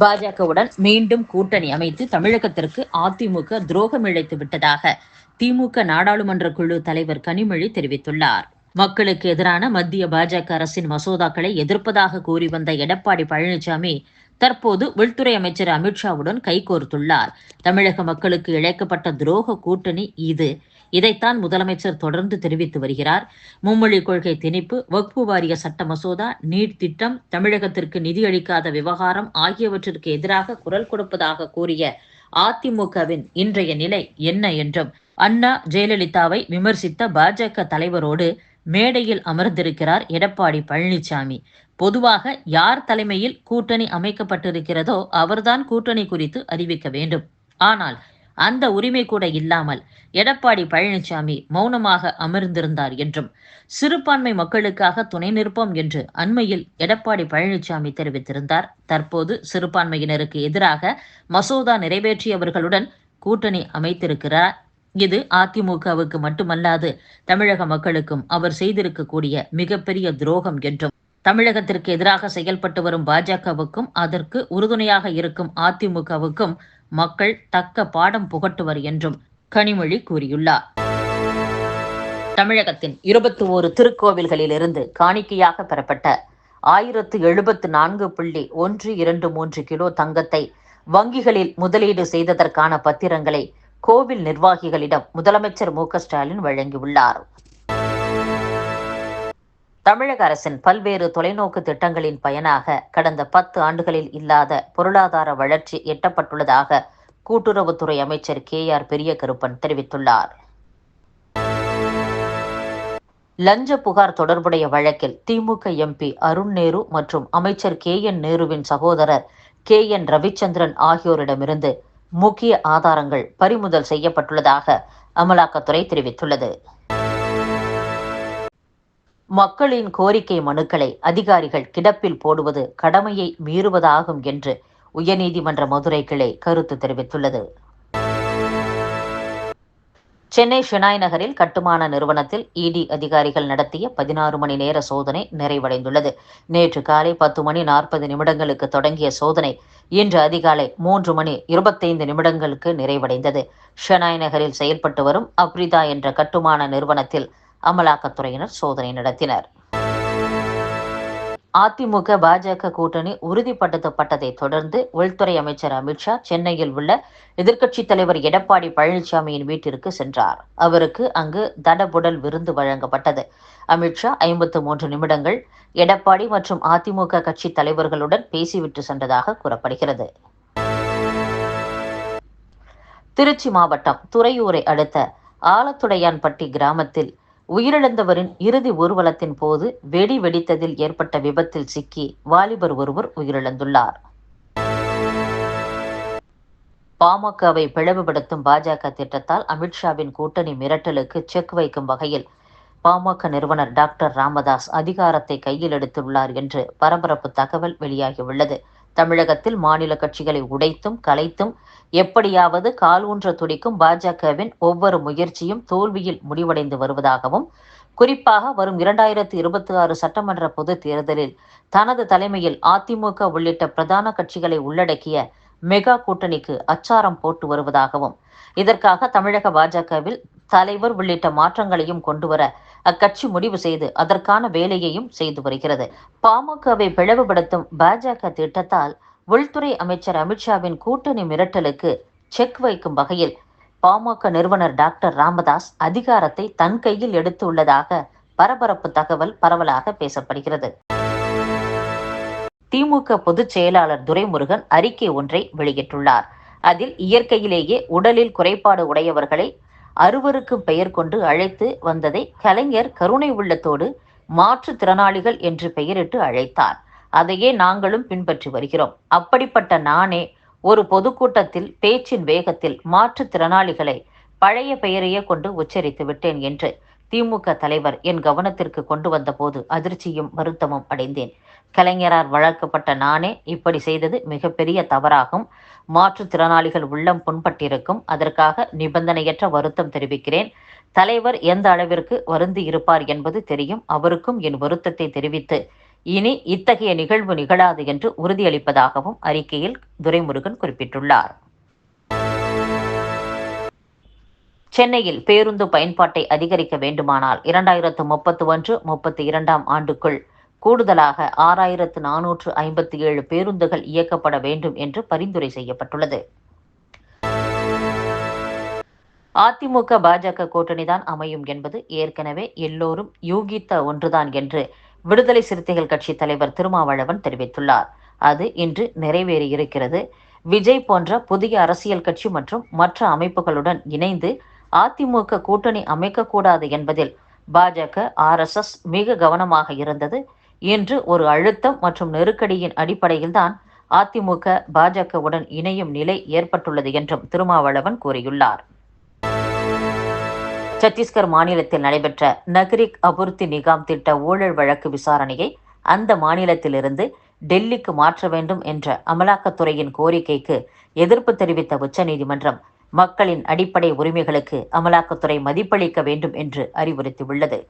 பாஜகவுடன் மீண்டும் கூட்டணி அமைத்து தமிழகத்திற்கு அதிமுக துரோகம் இழைத்து விட்டதாக திமுக நாடாளுமன்ற குழு தலைவர் கனிமொழி தெரிவித்துள்ளார். மக்களுக்கு எதிரான மத்திய பாஜக அரசின் மசோதாக்களை எதிர்ப்பதாக கூறி வந்த எடப்பாடி பழனிசாமி தற்போது உள்துறை அமைச்சர் அமித்ஷாவுடன் கைகோர்த்துள்ளார். தமிழக மக்களுக்கு இழைக்கப்பட்ட துரோக கூட்டணி இது. இதைத்தான் முதலமைச்சர் தொடர்ந்து தெரிவித்து வருகிறார். மும்மொழி கொள்கை திணிப்பு வக்பு வாரிய சட்ட மசோதா நீட் திட்டம் தமிழகத்திற்கு நிதியளிக்காத விவகாரம் ஆகியவற்றிற்கு எதிராக குரல் கொடுப்பதாக கூறிய அதிமுகவின் இன்றைய நிலை என்ன என்றும் அண்ணா ஜெயலலிதாவை விமர்சித்த பாஜக தலைவரோடு மேடையில் அமர்ந்திருக்கிறார் எடப்பாடி பழனிசாமி பொதுவாக யார் தலைமையில் கூட்டணி அமைக்கப்பட்டிருக்கிறதோ அவர்தான் கூட்டணி குறித்து அறிவிக்க வேண்டும். ஆனால் அந்த உரிமை கூட இல்லாமல் எடப்பாடி பழனிசாமி மௌனமாக அமர்ந்திருந்தார் என்றும் சிறுபான்மை மக்களுக்காக துணை நிற்போம் என்று அண்மையில் எடப்பாடி பழனிசாமி தெரிவித்திருந்தார். தற்போது சிறுபான்மையினருக்கு எதிராக மசோதா நிறைவேற்றியவர்களுடன் கூட்டணி அமைத்திருக்கிறார். இது அதிமுகவுக்கு மட்டுமல்லாது தமிழக மக்களுக்கும் அவர் செய்திருக்கக்கூடிய மிகப்பெரிய துரோகம் என்றும் தமிழகத்திற்கு எதிராக செயல்பட்டு வரும் பாஜகவுக்கும் அதற்கு உறுதுணையாக இருக்கும் அதிமுகவுக்கும் மக்கள் தக்க பாடம் புகட்டுவர் என்றும் கனிமொழி கூறியுள்ளார். தமிழகத்தின் இருபத்தி ஓரு திருக்கோவில்களிலிருந்து காணிக்கையாக பெறப்பட்ட ஆயிரத்து எழுபத்து நான்கு புள்ளி ஒன்று இரண்டு மூன்று கிலோ தங்கத்தை வங்கிகளில் முதலீடு செய்ததற்கான பத்திரங்களை கோவில் நிர்வாகிகளிடம் முதலமைச்சர் மு ஸ்டாலின் வழங்கியுள்ளார். தமிழக அரசின் பல்வேறு தொலைநோக்கு திட்டங்களின் பயனாக கடந்த பத்து ஆண்டுகளில் இல்லாத பொருளாதார வளர்ச்சி எட்டப்பட்டுள்ளதாக கூட்டுறவுத்துறை அமைச்சர் கே ஆர் பெரியகருப்பன் தெரிவித்துள்ளார். லஞ்ச புகார் தொடர்புடைய வழக்கில் திமுக எம்பி அருண் நேரு மற்றும் அமைச்சர் கே என் நேருவின் சகோதரர் கே என் ரவிச்சந்திரன் ஆகியோரிடமிருந்து முக்கிய ஆதாரங்கள் பறிமுதல் செய்யப்பட்டுள்ளதாக அமலாக்கத்துறை தெரிவித்துள்ளது. மக்களின் கோரிக்கை மனுக்களை அதிகாரிகள் கிடப்பில் போடுவது கடமையை மீறுவதாகும் என்று உயர்நீதிமன்ற மதுரை கிளை கருத்து தெரிவித்துள்ளது. சென்னை ஷெனாய் நகரில் கட்டுமான நிறுவனத்தில் இடி அதிகாரிகள் நடத்திய பதினாறு மணி நேர சோதனை நிறைவடைந்துள்ளது. நேற்று காலை பத்து மணி நாற்பது நிமிடங்களுக்கு தொடங்கிய சோதனை இன்று அதிகாலை மூன்று மணி இருபத்தைந்து நிமிடங்களுக்கு நிறைவடைந்தது. ஷெனாய் நகரில் செயல்பட்டு வரும் அப்ரிதா என்ற கட்டுமான நிறுவனத்தில் அமலாக்கத்துறையினர் சோதனை நடத்தினர். அதிமுக பாஜக கூட்டணி உறுதிப்படுத்தப்பட்டதை தொடர்ந்து உள்துறை அமைச்சர் அமித்ஷா சென்னையில் உள்ள எதிர்க்கட்சித் தலைவர் எடப்பாடி பழனிசாமியின் வீட்டிற்கு சென்றார். அவருக்கு அங்கு தடபுடல் விருந்து வழங்கப்பட்டது. அமித்ஷா ஐம்பத்து மூன்று நிமிடங்கள் எடப்பாடி மற்றும் அதிமுக கட்சி தலைவர்களுடன் பேசிவிட்டு சென்றதாக கூறப்படுகிறது. திருச்சி மாவட்டம் துறையூரை அடுத்த ஆலத்துடையான்பட்டி கிராமத்தில் உயிரிழந்தவரின் இறுதி ஊர்வலத்தின் போது வெடி வெடித்ததில் ஏற்பட்ட விபத்தில் சிக்கி வாலிபர் ஒருவர் உயிரிழந்துள்ளார். பாமகவை பிளவுபடுத்தும் பாஜக திட்டத்தால் அமித்ஷாவின் கூட்டணி மிரட்டலுக்கு செக் வைக்கும் வகையில் பாமக நிறுவனர் டாக்டர் ராமதாஸ் அதிகாரத்தை கையில் எடுத்துள்ளார் என்று பரபரப்பு தகவல் வெளியாகியுள்ளது. தமிழகத்தில் மாநில கட்சிகளை உடைத்தும் கலைத்தும் எப்படியாவது கால் ஊன்ற துடிக்கும் பாஜகவின் ஒவ்வொரு முயற்சியும் தோல்வியில் முடிவடைந்து வருவதாகவும் குறிப்பாக வரும் இரண்டாயிரத்தி இருபத்தி ஆறு சட்டமன்ற பொது தேர்தலில் தனது தலைமையில் அதிமுக உள்ளிட்ட பிரதான கட்சிகளை உள்ளடக்கிய மெகா கூட்டணிக்கு அச்சாரம் போட்டு வருவதாகவும் இதற்காக தமிழக பாஜகவில் தலைவர் உள்ளிட்ட மாற்றங்களையும் கொண்டுவர அக்கட்சி முடிவு செய்து அதற்கான வேலையையும் செய்து வருகிறது. பாமகவை பிளவுபடுத்தும் பாஜக திட்டத்தால் உள்துறை அமைச்சர் அமித்ஷாவின் கூட்டணி மிரட்டலுக்கு செக் வைக்கும் வகையில் பாமக நிறுவனர் டாக்டர் ராமதாஸ் அதிகாரத்தை தன் கையில் எடுத்துள்ளதாக பரபரப்பு தகவல் பரவலாக பேசப்படுகிறது. திமுக பொதுச் செயலாளர் துரைமுருகன் அறிக்கை ஒன்றை வெளியிட்டுள்ளார். அதில் இயற்கையிலேயே உடலில் குறைபாடு உடையவர்களை அறுவருக்கும் பெயர் கொண்டு அழைத்து வந்ததை கலைஞர் கருணை உள்ளத்தோடு மாற்றுத்திறனாளிகள் என்று பெயரிட்டு அழைத்தார். அதையே நாங்களும் பின்பற்றி வருகிறோம். அப்படிப்பட்ட நானே ஒரு பொதுக்கூட்டத்தில் பேச்சின் வேகத்தில் மாற்றுத்திறனாளிகளை பழைய பெயரையே கொண்டு உச்சரித்து விட்டேன் என்று திமுக தலைவர் என் கவனத்திற்கு கொண்டு வந்தபோது அதிர்ச்சியும் வருத்தமும் அடைந்தேன். கலைஞரால் வளர்க்கப்பட்ட நானே இப்படி செய்தது மிகப்பெரிய தவறாகும். மாற்றுத்திறனாளிகள் உள்ளம் புண்பட்டிருக்கும். அதற்காக நிபந்தனையற்ற வருத்தம் தெரிவிக்கிறேன். தலைவர் எந்த அளவிற்கு வருந்தி இருப்பார் என்பது தெரியும். அவருக்கும் என் வருத்தத்தை தெரிவித்து இனி இத்தகைய நிகழ்வு நிகழாது என்று உறுதியளிப்பதாகவும் அறிக்கையில் துரைமுருகன் குறிப்பிட்டுள்ளார். சென்னையில் பேருந்து பயன்பாட்டை அதிகரிக்க வேண்டுமானால் இரண்டாயிரத்து முப்பத்து ஒன்று முப்பத்தி இரண்டாம் ஆண்டுக்குள் கூடுதலாக ஆறாயிரத்து நானூற்று ஐம்பத்தி ஏழு பேருந்துகள் இயக்கப்பட வேண்டும் என்று பரிந்துரை செய்யப்பட்டுள்ளது. அதிமுக பாஜக கூட்டணிதான் அமையும் என்பது ஏற்கனவே எல்லோரும் யூகித்த ஒன்றுதான் என்று விடுதலை சிறுத்தைகள் கட்சி தலைவர் திருமாவளவன் தெரிவித்துள்ளார். அது இன்று நிறைவேறியிருக்கிறது. விஜய் போன்ற புதிய அரசியல் கட்சி மற்றும் மற்ற அமைப்புகளுடன் இணைந்து அதிமுக கூட்டணி அமைக்கக்கூடாது என்பதில் பாஜக ஆர்எஸ்எஸ் மிக கவனமாக இருந்தது. இன்று ஒரு அழுத்தம் மற்றும் நெருக்கடியின் அடிப்படையில்தான் அதிமுக பாஜகவுடன் இணையும் நிலை ஏற்பட்டுள்ளது என்றும் திருமாவளவன் கூறியுள்ளார். சத்தீஸ்கர் மாநிலத்தில் நடைபெற்ற நகரிக் அபுர்த்தி நிகாம் திட்ட ஊழல் வழக்கு விசாரணையை அந்த மாநிலத்திலிருந்து டெல்லிக்கு மாற்ற வேண்டும் என்ற அமலாக்கத்துறையின் கோரிக்கைக்கு எதிர்ப்பு தெரிவித்த உச்சநீதிமன்றம் மக்களின் அடிப்படை உரிமைகளுக்கு அமலாக்கத்துறை மதிப்பளிக்க வேண்டும் என்று அறிவுறுத்தியுள்ளது.